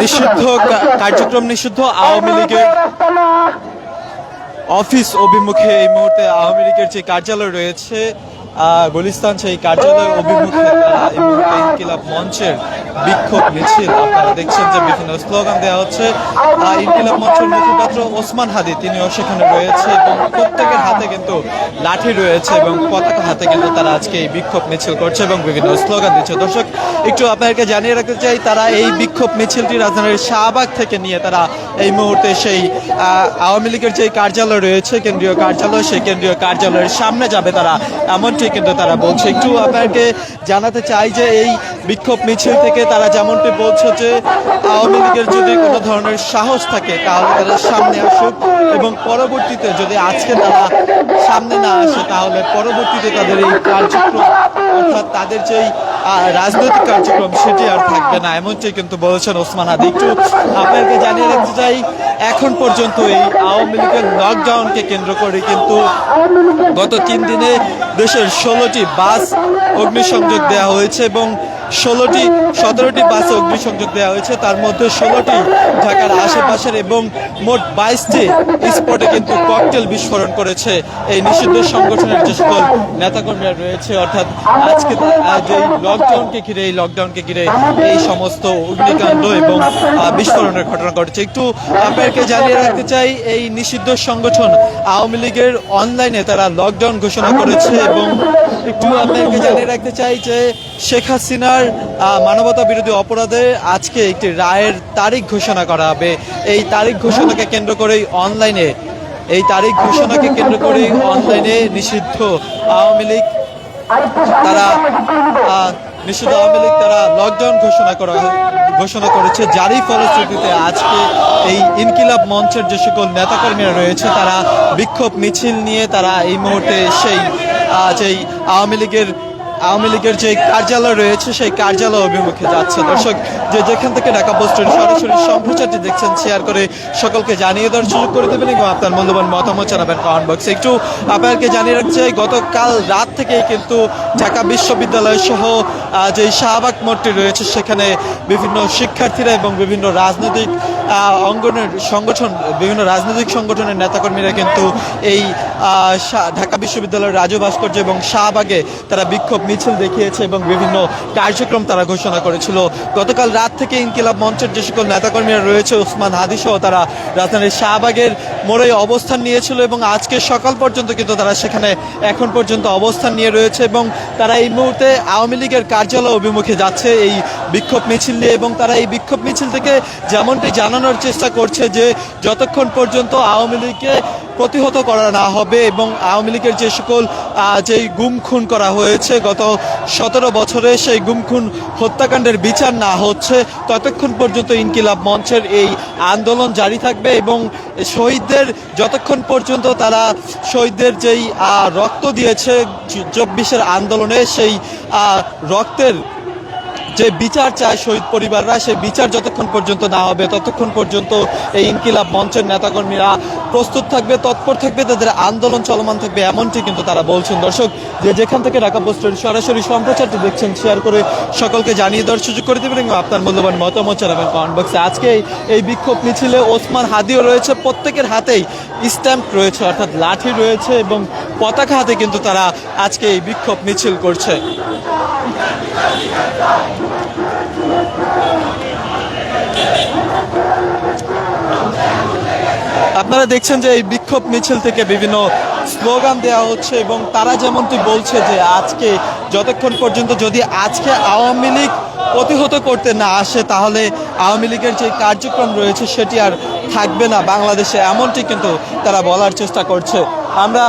নিষিদ্ধ কার্যক্রম নিষিদ্ধ আওয়ামী লীগের অফিস অভিমুখে এই মুহূর্তে আওয়ামী লীগের যে কার্যালয় রয়েছে গুলিস্তান সেই কার্যালয় অভিমুখে ইনকিলাব মঞ্চের বিক্ষোভ মিছিল। আপনারা দেখছেন যে বিভিন্ন স্লোগান দেওয়া হচ্ছে। ইনকিলাব মঞ্চের মুখপাত্র ওসমান হাদি, তিনিও সেখানে রয়েছে এবং প্রত্যেকের হাতে কিন্তু লাঠি রয়েছে এবং পতাকা হাতে কিন্তু তারা আজকে এই বিক্ষোভ মিছিল করছে এবং বিভিন্ন স্লোগান দিচ্ছে। দর্শক, একটু আপনাদেরকে জানিয়ে রাখতে চাই, তারা এই বিক্ষোভ মিছিলটি রাজধানীর শাহবাগ থেকে নিয়ে তারা এই মুহূর্তে সেই আওয়ামী লীগের যে কার্যালয় রয়েছে, কেন্দ্রীয় কার্যালয়, সেই কেন্দ্রীয় কার্যালয়ের সামনে যাবে তারা। এমনটি কিন্তু তারা বলছে, একটু আপনাকে জানাতে চাই যে এই বিক্ষোভ মিছিল থেকে তারা যেমনটি বলছে যে আওয়ামী লীগের যদি কোনো ধরনের সাহস থাকে, তাহলে তারা সামনে আসুক এবং পরবর্তীতে যদি আজকে তারা সামনে না আসে, তাহলে পরবর্তীতে তাদের এই কার্যক্রম, অর্থাৎ তাদের যেই রাজনৈতিক কার্যক্রম সেটি আর থাকবে না এমনটি কিন্তু বলেছেন ওসমান আদি। একটু আপনাকে জানিয়ে রাখতে চাই, এখন পর্যন্ত এই আওয়ামী লীগের লকডাউনকে কেন্দ্র করে কিন্তু গত তিন দিনে দেশের ষোলোটি বাস অগ্নিসংযোগ দেওয়া হয়েছে এবং ষোলোটি, সতেরোটি বাসে অগ্নিসংযোগ দেওয়া হয়েছে। তার মধ্যে ষোলোটি ঢাকার আশেপাশের এবং মোট বাইশটি স্পটে কিন্তু ককটেল বিস্ফোরণ করেছে। এই নিষিদ্ধ সংগঠনের যে সকল নেতাকর্মীরা রয়েছে, অর্থাৎ আজকে যে লকডাউনকে ঘিরে, এই লকডাউনকে ঘিরে এই সমস্ত অগ্নিকাণ্ড এবং বিস্ফোরণের ঘটনা ঘটেছে। একটু আপনাকে জানিয়ে রাখতে চাই, এই নিষিদ্ধ সংগঠন আওয়ামী লীগের অনলাইনে তারা লকডাউন ঘোষণা করেছে এবং একটু আপনাকে জানিয়ে রাখতে চাই যে শেখ হাসিনার আহ, মানবতা বিরোধী অপরাধে আজকে একটি রায়ের তারিখ ঘোষণা করা হবে। এই তারিখ ঘোষণাকে কেন্দ্র করেই অনলাইনে এই তারিখ ঘোষণাকে কেন্দ্র করেই অনলাইনে নিষিদ্ধ আওয়ামী লীগ তারা নিষিদ্ধ আওয়ামী লীগ তারা লকডাউন ঘোষণা করা ঘোষণা করেছে। যারই ফলশ্রুতিতে আজকে এই ইনকিলাব মঞ্চের যে সকল নেতাকর্মীরা রয়েছে তারা বিক্ষোভ মিছিল নিয়ে তারা এই মুহূর্তে সেই যেই আওয়ামী লীগের আওয়ামী লীগের যে কার্যালয় রয়েছে, সেই কার্যালয় অভিমুখে যাচ্ছে। দর্শক, যে যেখান থেকে ঢাকা পোস্টের সরাসরি সম্প্রচারটি দেখছেন, শেয়ার করে সকলকে জানিয়ে দেওয়ার সুযোগ করে দেবেন এবং আপনার মূল্যবান মতামত জানাবেন কমেন্ট বক্সে। একটু আপনাকে জানিয়ে চাই, গতকাল রাত থেকেই কিন্তু ঢাকা বিশ্ববিদ্যালয় সহ যে শাহবাগ মোড়টি রয়েছে, সেখানে বিভিন্ন শিক্ষার্থীরা এবং বিভিন্ন রাজনৈতিক অঙ্গনের সংগঠন, বিভিন্ন রাজনৈতিক সংগঠনের নেতাকর্মীরা কিন্তু এই ঢাকা বিশ্ববিদ্যালয়ের রাজু ভাস্কর্য এবং শাহবাগে তারা বিক্ষোভ মিছিল দেখিয়েছে এবং বিভিন্ন কার্যক্রম তারা ঘোষণা করেছিল। গতকাল রাত থেকে ইনকিলাব মঞ্চের যে সকল নেতাকর্মীরা রয়েছে, ওসমান হাদি সহ তারা রাজধানীর শাহবাগের মোড়ে অবস্থান নিয়েছিল এবং আজকে সকাল পর্যন্ত কিন্তু তারা সেখানে এখন পর্যন্ত অবস্থান নিয়ে রয়েছে এবং তারা এই মুহূর্তে আওয়ামী লীগের কার্যালয় অভিমুখে যাচ্ছে এই বিক্ষোভ মিছিল নিয়ে এবং তারা এই বিক্ষোভ মিছিল থেকে যেমনটি জানানোর চেষ্টা করছে যে যতক্ষণ পর্যন্ত আওয়ামী লীগকে প্রতিহত করা না হবে এবং আওয়ামী লীগের যে সকল যেই গুম খুন করা হয়েছে, গত সতেরো বছরে সেই গুম খুন হত্যাকাণ্ডের বিচার না হচ্ছে, ততক্ষণ পর্যন্ত ইনকিলাব মঞ্চের এই আন্দোলন জারি থাকবে এবং শহীদদের যতক্ষণ পর্যন্ত তারা শহীদদের যেই রক্ত দিয়েছে চব্বিশের আন্দোলনে সেই রক্তের যে বিচার চায় শহীদ পরিবাররা সেই বিচার যতক্ষণ পর্যন্ত না হবে, ততক্ষণ পর্যন্ত এই ইনকিলাব মঞ্চের নেতাকর্মীরা প্রস্তুত থাকবে, তৎপর থাকবে, তাদের আন্দোলন চলমান থাকবে, এমনটি কিন্তু তারা বলছেন। দর্শক, যে যেখান থেকে ঢাকা পোস্টের সরাসরি সম্প্রচারটি দেখছেন, শেয়ার করে সকলকে জানিয়ে দেওয়ার সুযোগ করে দেবেন এবং আপনার মূল্যবান মতামত জানাবেন কমেন্ট বক্সে। আজকে এই- এই বিক্ষোভ মিছিলে ওসমান হাদিও রয়েছে, প্রত্যেকের হাতেই স্ট্যাম্প রয়েছে, অর্থাৎ লাঠি রয়েছে এবং পতাকা হাতে কিন্তু তারা আজকে এই বিক্ষোভ মিছিল করছে। আপনারা দেখছেন যে এই বিক্ষোভ মিছিল থেকে বিভিন্ন স্লোগান দেওয়া হচ্ছে এবং তারা যেমনটি বলছে যে আজকে যতক্ষণ পর্যন্ত যদি আজকে আওয়ামী লীগ প্রতিহত করতে না আসে, তাহলে আওয়ামী লীগের যে কার্যক্রম রয়েছে সেটি আর থাকবে না। বাংলাদেশে এমনটি কিন্তু তারা বলার চেষ্টা করছে। আমরা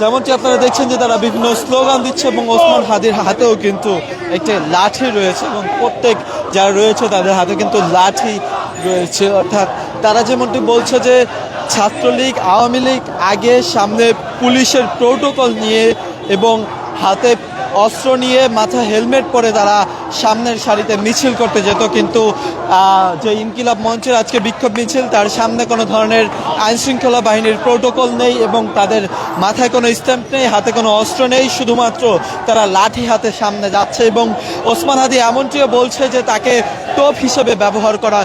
যেমনটি আপনারা দেখছেন যে তারা বিভিন্ন স্লোগান দিচ্ছে এবং ওসমান হাদির হাতেও কিন্তু একটি লাঠি রয়েছে এবং প্রত্যেক যারা রয়েছে তাদের হাতে কিন্তু লাঠি রয়েছে। অর্থাৎ তারা যেমনটি বলছে যে ছাত্রলীগ, আওয়ামী লীগ আগে সামনে পুলিশের প্রোটোকল নিয়ে এবং হাতে অস্ত্র নিয়ে মাথা হেলমেট পরে তারা সামনের সারিতে মিছিল করতে যেত, কিন্তু যে ইনকিলাব মঞ্চের আজকে বিক্ষোভ মিছিল, তার সামনে কোনো ধরনের আইন শৃঙ্খলা বাহিনীর প্রোটোকল নেই এবং তাদের মাথায় কোনো স্ট্যাম্প নেই, হাতে কোনো অস্ত্র নেই, শুধুমাত্র তারা লাঠি হাতে সামনে যাচ্ছে এবং ওসমান হাদি এমনটিও বলছে যে তাকে টোপ হিসেবে ব্যবহার করা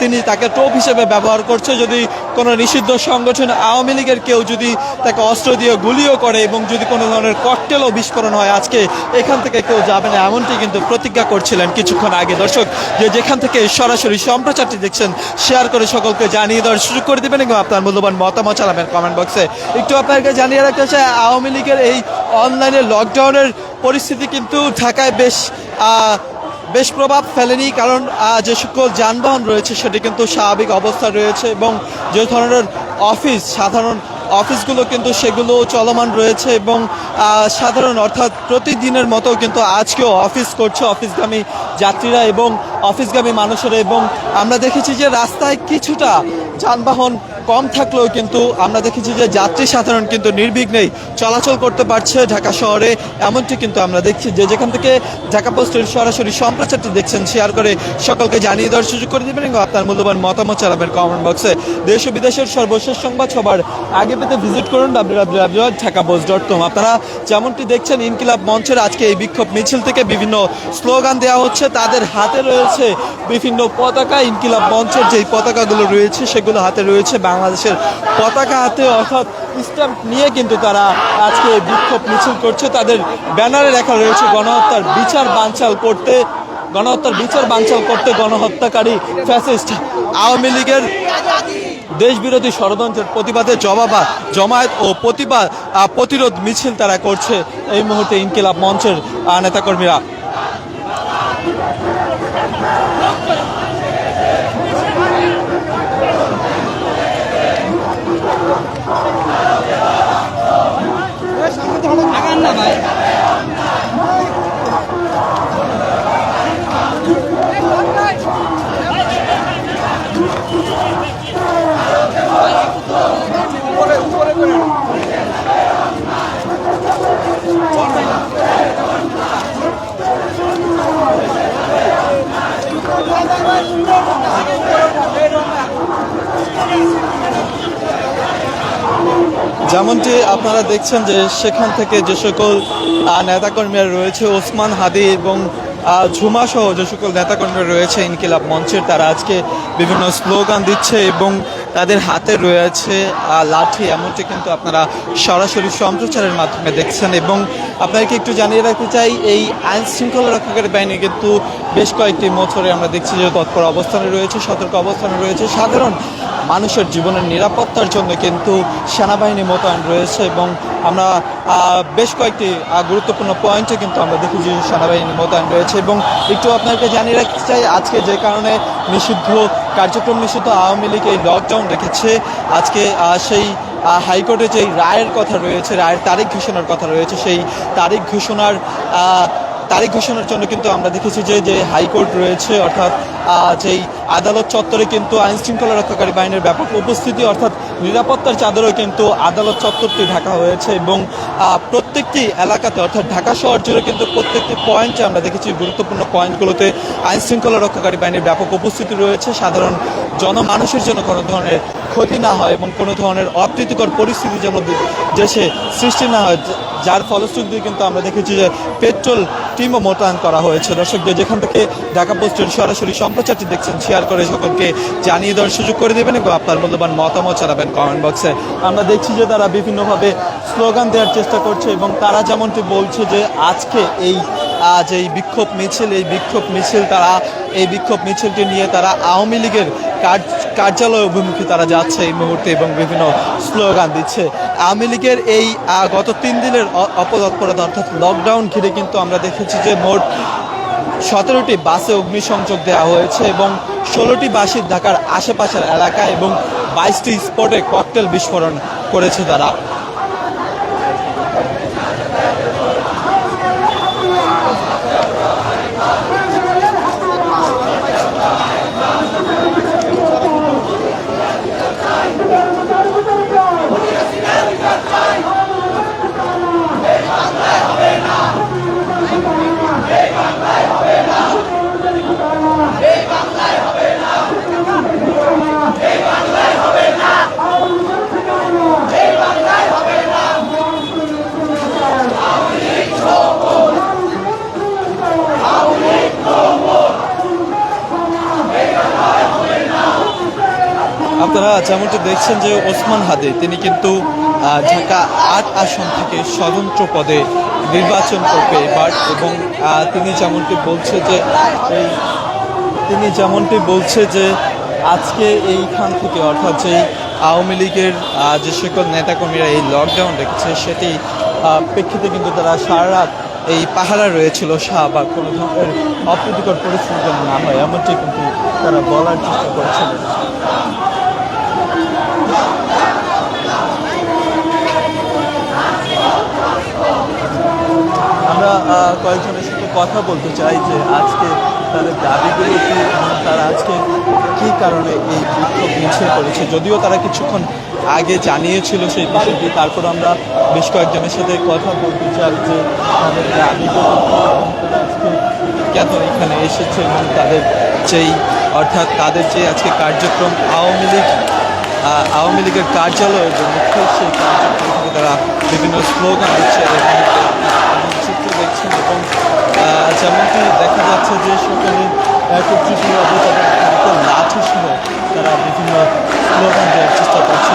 তিনি তাকে টোপ হিসেবে ব্যবহার করছে যদি কোনো নিষিদ্ধ সংগঠন আওয়ামী লীগের কেউ যদি তাকে অস্ত্র দিয়ে গুলিও করে এবং যদি কোনো ধরনের ককটেলও বিস্ফোরণ হয়, আজকে এখান থেকে কেউ যাবে না, এমনটি কিন্তু প্রতিজ্ঞা করছিলেন কিছুক্ষণ আগে। দর্শক, যে যেখান থেকে সরাসরি সম্প্রচারটি দেখছেন শেয়ার করে সকলকে জানিয়ে দেওয়ার সুযোগ করে দেবেন এবং আপনার মূল্যবান মতামত চালাবেন কমেন্ট বক্সে একটু আপনাকে জানিয়ে রাখতে চাই, আওয়ামী লীগের এই অনলাইনে লকডাউনের পরিস্থিতি কিন্তু ঢাকায় বেশ বেশ প্রভাব ফেলেনি। কারণ যে সকল যানবাহন রয়েছে, সেটি কিন্তু স্বাভাবিক অবস্থা রয়েছে এবং যে ধরনের অফিস সাধারণ অফিসগুলো কিন্তু সেগুলো চলমান রয়েছে এবং সাধারণ অর্থাৎ প্রতিদিনের মতো কিন্তু আজকেও অফিস করছে অফিসগামী যাত্রীরা এবং অফিসগামী মানুষেরা এবং আমরা দেখেছি যে রাস্তায় কিছুটা যানবাহন কম থাকলেও কিন্তু আমরা দেখেছি যে যাত্রী সাধারণ কিন্তু নির্বিঘ্নেই চলাচল করতে পারছে ঢাকা শহরে। এমনটি কিন্তু আমরা দেখছি যে যেখান থেকে ঢাকা পোস্টের সরাসরি সম্প্রচারটি দেখছেন, শেয়ার করে সকলকে জানিয়ে দেওয়ার সুযোগ করে দেবেন এবং আপনার মূল্যবান মতামত চালাবেন কমেন্ট বক্সে দেশ ও বিদেশের সর্বশেষ সংবাদ সবার আগে পেতে ভিজিট করুন W Dhaka post dot com আপনারা যেমনটি দেখছেন, ইনকিলাব মঞ্চের আজকে এই বিক্ষোভ মিছিল থেকে বিভিন্ন স্লোগান দেওয়া হচ্ছে। তাদের হাতে রয়েছে বিভিন্ন পতাকা। ইনকিলাব মঞ্চের যেই পতাকাগুলো রয়েছে, সেগুলো হাতে রয়েছে। বাংলাদেশের পতাকা হাতে অর্থাৎ স্ট্যাম্প নিয়ে কিন্তু তারা আজকে বিক্ষোভ মিছিল করছে। তাদের ব্যানারে লেখা রয়েছে, গণহত্যার বিচার বানচাল করতে গণহত্যার বিচার বানচাল করতে গণহত্যাকারী ফ্যাসিস্ট আওয়ামী লীগের দেশবিরোধী ষড়যন্ত্রের প্রতিবাদে জবাবা, জমায়েত ও প্রতিবাদ প্রতিরোধ মিছিল তারা করছে এই মুহূর্তে ইনকিলাব মঞ্চের নেতাকর্মীরা। আগান না ভাই যেমনটি আপনারা দেখছেন যে সেখান থেকে যে সকল নেতাকর্মীরা রয়েছে, ওসমান হাদি এবং ঝুমা সহ যে সকল নেতাকর্মীরা রয়েছে ইনকিলাব মঞ্চের, তারা আজকে বিভিন্ন স্লোগান দিচ্ছে এবং তাদের হাতে রয়েছে লাঠি, এমনটি কিন্তু আপনারা সরাসরি সম্প্রচারের মাধ্যমে দেখছেন এবং আপনাদেরকে একটু জানিয়ে রাখতে চাই, এই আইন শৃঙ্খলা রক্ষাকারী বাহিনী কিন্তু বেশ কয়েকটি বছরে আমরা দেখছি যে তৎপর অবস্থানে রয়েছে, সতর্ক অবস্থানে রয়েছে। সাধারণ মানুষের জীবনের নিরাপত্তার জন্য কিন্তু সেনাবাহিনী মোতায়েন রয়েছে এবং আমরা বেশ কয়েকটি গুরুত্বপূর্ণ পয়েন্টে কিন্তু আমরা দেখি যে সেনাবাহিনী মোতায়েন রয়েছে এবং একটু আপনাকে জানিয়ে রাখতে চাই, আজকে যে কারণে নিষিদ্ধ কার্যক্রম নিষিদ্ধ আওয়ামী লীগ এই লকডাউন রেখেছে, আজকে সেই হাইকোর্টে যেই রায়ের কথা রয়েছে, রায়ের তারিখ ঘোষণার কথা রয়েছে, সেই তারিখ ঘোষণার তারিখ ঘোষণার জন্য কিন্তু আমরা দেখেছি যে যে হাইকোর্ট রয়েছে অর্থাৎ যেই আদালত চত্বরে কিন্তু আইন শৃঙ্খলা রক্ষাকারী বাহিনীর ব্যাপক উপস্থিতি, অর্থাৎ নিরাপত্তার চাদরেও কিন্তু আদালত চত্বরটি ঢাকা হয়েছে এবং প্রত্যেকটি এলাকাতে, অর্থাৎ ঢাকা শহর জুড়ে কিন্তু প্রত্যেকটি পয়েন্টে আমরা দেখেছি গুরুত্বপূর্ণ পয়েন্টগুলোতে আইন শৃঙ্খলা রক্ষাকারী বাহিনীর ব্যাপক উপস্থিতি রয়েছে। সাধারণ জনমানুষের জন্য কোনো ধরনের ক্ষতি না হয় এবং কোনো ধরনের অপ্রীতিকর পরিস্থিতি যেন দেশে সৃষ্টি না হয় যার ফলশ্রুতিতে কিন্তু আমরা দেখেছি যে পেট্রোল টিমও মোতায়েন করা হয়েছে। দর্শকদের যেখান থেকে ঢাকা পোস্টের সরাসরি সম্প্রচারটি দেখছেন শেয়ার করে সকলকে জানিয়ে দেওয়ার সুযোগ করে দেবেন এবং আপনার মূল্যবান মতামত জানাবেন কমেন্ট বক্সে আমরা দেখছি যে তারা বিভিন্নভাবে স্লোগান দেওয়ার চেষ্টা করছে এবং তারা যেমনটি বলছে যে আজকে এই, আজ এই বিক্ষোভ মিছিল, এই বিক্ষোভ মিছিল তারা, এই বিক্ষোভ মিছিলটি নিয়ে তারা আওয়ামী লীগের কার্য- কার্যালয় অভিমুখে তারা যাচ্ছে এই মুহূর্তে এবং বিভিন্ন স্লোগান দিচ্ছে। আওয়ামী লীগের এই গত তিন দিনের অপতৎপরতা অর্থাৎ লকডাউন ঘিরে কিন্তু আমরা দেখেছি যে মোট সতেরোটি বাসে অগ্নিসংযোগ দেওয়া হয়েছে এবং ষোলোটি বাসে ঢাকার আশেপাশের এলাকা এবং বাইশটি স্পটে ককটেল বিস্ফোরণ করেছে তারা। আপনারা যেমনটি দেখছেন যে ওসমান হাদি, তিনি কিন্তু ঢাকা আট আসন থেকে স্বতন্ত্র পদে নির্বাচন করবে এবার এবং তিনি যেমনটি বলছে যে, এই, তিনি যেমনটি বলছে যে, আজকে এইখান থেকে অর্থাৎ যে আওয়ামী লীগের যে সকল নেতাকর্মীরা এই লকডাউন রেখেছে, সেটি প্রেক্ষিতে কিন্তু তারা সারা রাত এই পাহারা রয়েছিল শাহবাগ কোনো ধরনের অপ্রীতিকর পরিস্থিতি যেন না হয়, এমনটি কিন্তু তারা বলার চেষ্টা করছিলেন আমরা কয়েকজনের সাথে কথা বলতে চাই যে আজকে তাদের দাবিগুলো কি তারা আজকে কি কারণে এই বিক্ষোভ মিছিল করেছে যদিও তারা কিছুক্ষণ আগে জানিয়েছিল সেই বিষয়টি, তারপর আমরা বেশ কয়েকজনের সাথে কথা বলতে চাই যে তাদের দাবিগুলো কেন এখানে এসেছে এবং তাদের যেই, অর্থাৎ তাদের যে আজকে কার্যক্রম আওয়ামী লীগ আওয়ামী লীগের কার্যালয় যে মুখ্য সেই কার্যক্রম থেকে তারা বিভিন্ন স্লোগান দিচ্ছে দেখছেন এবং যেমনটি দেখা যাচ্ছে যে সকলে একত্রিতভাবে তাদের লাঠি সহ তারা বিভিন্ন স্লোগান দেওয়ার চেষ্টা করছে